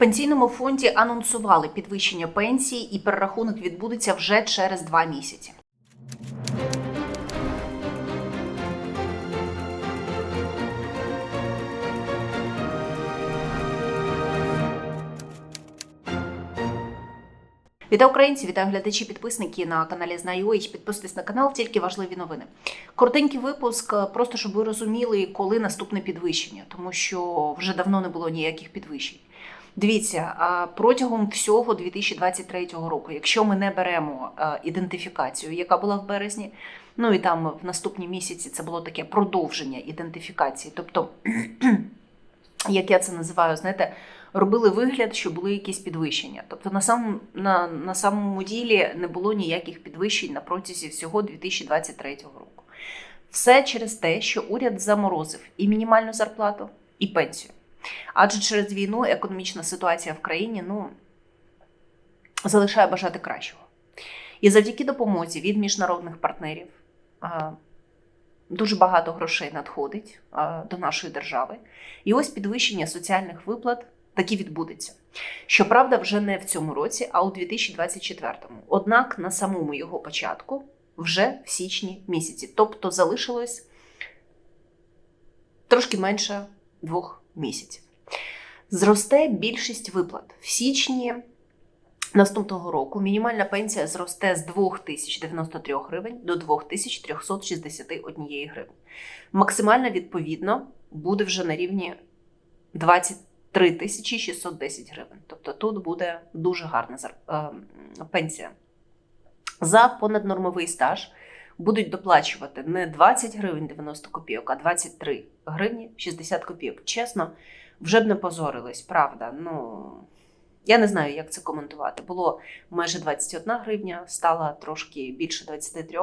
пенсійному фонді анонсували підвищення пенсії, і перерахунок відбудеться вже через два місяці. Вітаю українці, вітаю глядачі, підписники на каналі Знаю.ua. Підписуйтесь на канал, тільки важливі новини. Коротенький випуск, е, просто щоб ви розуміли, коли наступне підвищення, тому що вже давно не було ніяких підвищень. Дивіться, протягом всього 2023 року, якщо ми не беремо е, ідентифікацію, яка була в березні, ну і там в наступні місяці це було таке продовження ідентифікації, тобто, як я це називаю, знаєте, робили вигляд, що були якісь підвищення. Тобто на самому, на, на самому ділі не було ніяких підвищень на протязі всього 2023 року. Все через те, що уряд заморозив і мінімальну зарплату, і пенсію. Адже через війну економічна ситуація в країні ну, залишає бажати кращого. І завдяки допомозі від міжнародних партнерів дуже багато грошей надходить до нашої держави. І ось підвищення соціальних виплат таки відбудеться. Щоправда, вже не в цьому році, а у 2024-му. Однак на самому його початку вже в січні місяці. Тобто залишилось трошки менше двох місяців. Зросте більшість виплат. В січні наступного року мінімальна пенсія зросте з 2093 гривень до 2361 гривень. Максимальна, відповідно, буде вже на рівні 23 тисячі 610 гривень. Тобто тут буде дуже гарна е, пенсія. За понаднормовий стаж будуть доплачувати не 20 гривень 90 копійок, а 23 гривні 60 копійок. Чесно, вже б не позорились, правда. Ну я не знаю, як це коментувати. Було майже 21 гривня, стало трошки більше 23.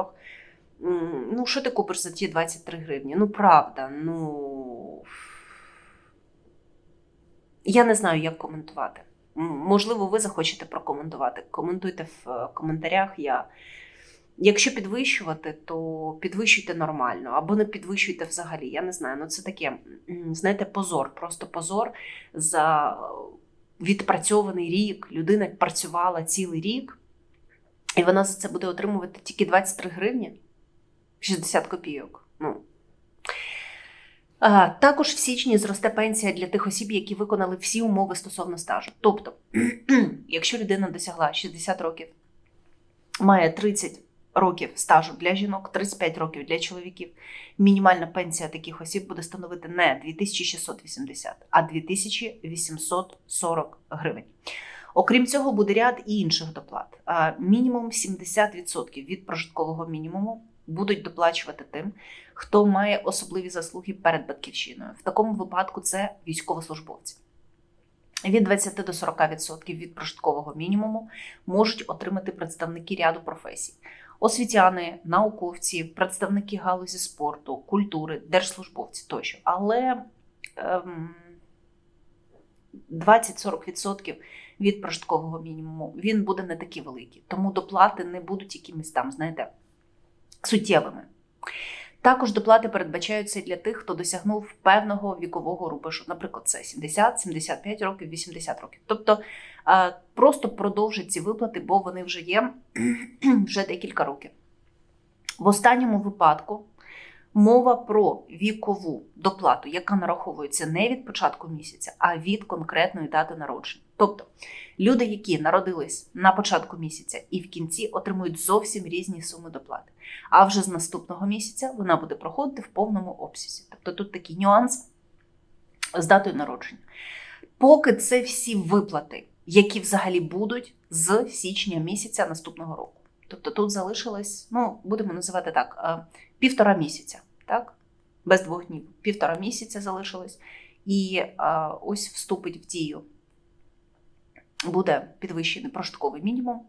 Ну, що ти купиш за ті 23 гривні? Ну, правда, ну. Я не знаю, як коментувати. Можливо, ви захочете прокоментувати. Коментуйте в е, коментарях. Я... Якщо підвищувати, то підвищуйте нормально, або не підвищуйте взагалі. Я не знаю. Ну це таке, знаєте, позор, просто позор за відпрацьований рік. Людина працювала цілий рік, і вона за це буде отримувати тільки 23 гривні 60 копійок. Ну, а, Також в січні зросте пенсія для тих осіб, які виконали всі умови стосовно стажу. Тобто, якщо людина досягла 60 років, має 30 років стажу для жінок, 35 років для чоловіків, мінімальна пенсія таких осіб буде становити не 2680, а 2840 гривень. Окрім цього, буде ряд і інших доплат. Мінімум 70% від прожиткового мінімуму будуть доплачувати тим, хто має особливі заслуги перед батьківщиною. В такому випадку це військовослужбовці. Від 20 до 40% від прожиткового мінімуму можуть отримати представники ряду професій: освітяни, науковці, представники галузі спорту, культури, держслужбовці тощо. Але ем, 20-40% від прожиткового мінімуму він буде не такий великий, тому доплати не будуть якимись там, знаєте, суттєвими. Також доплати передбачаються для тих, хто досягнув певного вікового рубежу, наприклад, це 70, 75 років, 80 років. Тобто просто продовжить ці виплати, бо вони вже є вже декілька років. В останньому випадку мова про вікову доплату, яка нараховується не від початку місяця, а від конкретної дати народження. Тобто люди, які народились на початку місяця і в кінці отримують зовсім різні суми доплати. А вже з наступного місяця вона буде проходити в повному обсязі. Тобто тут такий нюанс з датою народження. Поки це всі виплати, які взагалі будуть з січня місяця наступного року. Тобто тут залишилось, ну, будемо називати так, е, півтора місяця, так? Без двох днів. Півтора місяця залишилось. І е, ось вступить в дію. Буде підвищений прожитковий мінімум,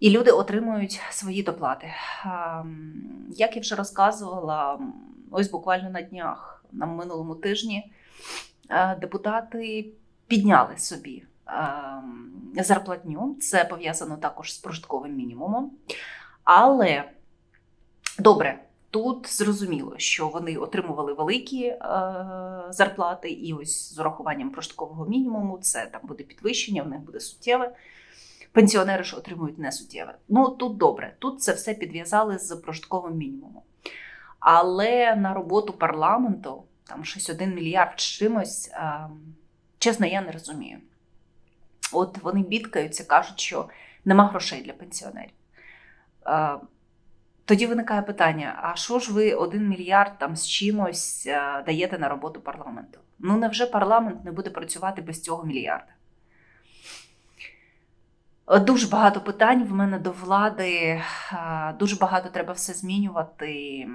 і люди отримують свої доплати. Ем, Як я вже розказувала, ось буквально на днях, на минулому тижні, е, депутати підняли собі зарплатню. Це пов'язано також з прожитковим мінімумом. Але добре, Тут зрозуміло, що вони отримували великі е, зарплати, і ось з урахуванням прожиткового мінімуму це там буде підвищення, в них буде суттєве. Пенсіонери ж отримують не суттєве. Ну тут добре, тут це все підв'язали з прожитковим мінімумом. Але на роботу парламенту там щось один мільярд з чимось, е, чесно, я не розумію. От вони бідкаються, кажуть, що нема грошей для пенсіонерів. Е, тоді виникає питання: а що ж ви один мільярд там з чимось е, даєте на роботу парламенту? Ну невже парламент не буде працювати без цього мільярда? Е, Дуже багато питань в мене до влади, дуже багато треба все змінювати.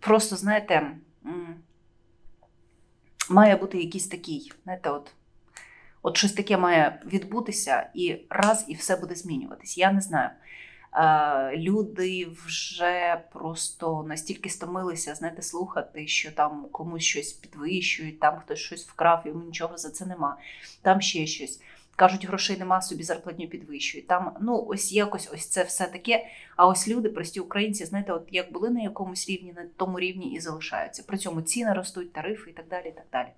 Просто, знаєте, має бути якийсь такий, знаєте, от, от щось таке має відбутися, і раз і все буде змінюватись. Я не знаю. Е, Люди вже просто настільки стомилися, знаєте, слухати, що там комусь щось підвищують, там хтось щось вкрав, йому нічого за це нема. Там ще щось. Кажуть, грошей нема, собі зарплатню підвищують. Там, ну, ось якось ось це все таке. А ось люди, прості українці, знаєте, от як були на якомусь рівні, на тому рівні і залишаються. При цьому ціни ростуть, тарифи і так далі. І так далі.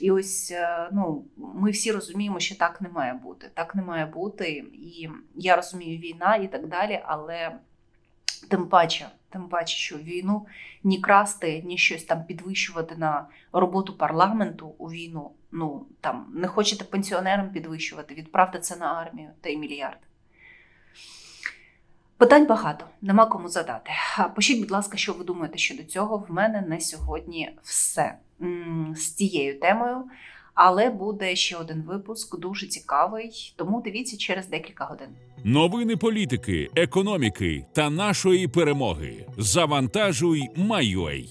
І ось е, ну, ми всі розуміємо, що так не має бути. Так не має бути. І я розумію, війна і так далі, але тим паче, тим паче, що війну ні красти, ні щось там підвищувати на роботу парламенту у війну. Ну там не хочете пенсіонерам підвищувати, відправте це на армію та й мільярд. Питань багато, нема кому задати. Пишіть, будь ласка, що ви думаєте щодо цього. В мене на сьогодні все з цією темою. Але буде ще один випуск, дуже цікавий. Тому дивіться через декілька годин. Новини політики, економіки та нашої перемоги. Завантажуй, Майой.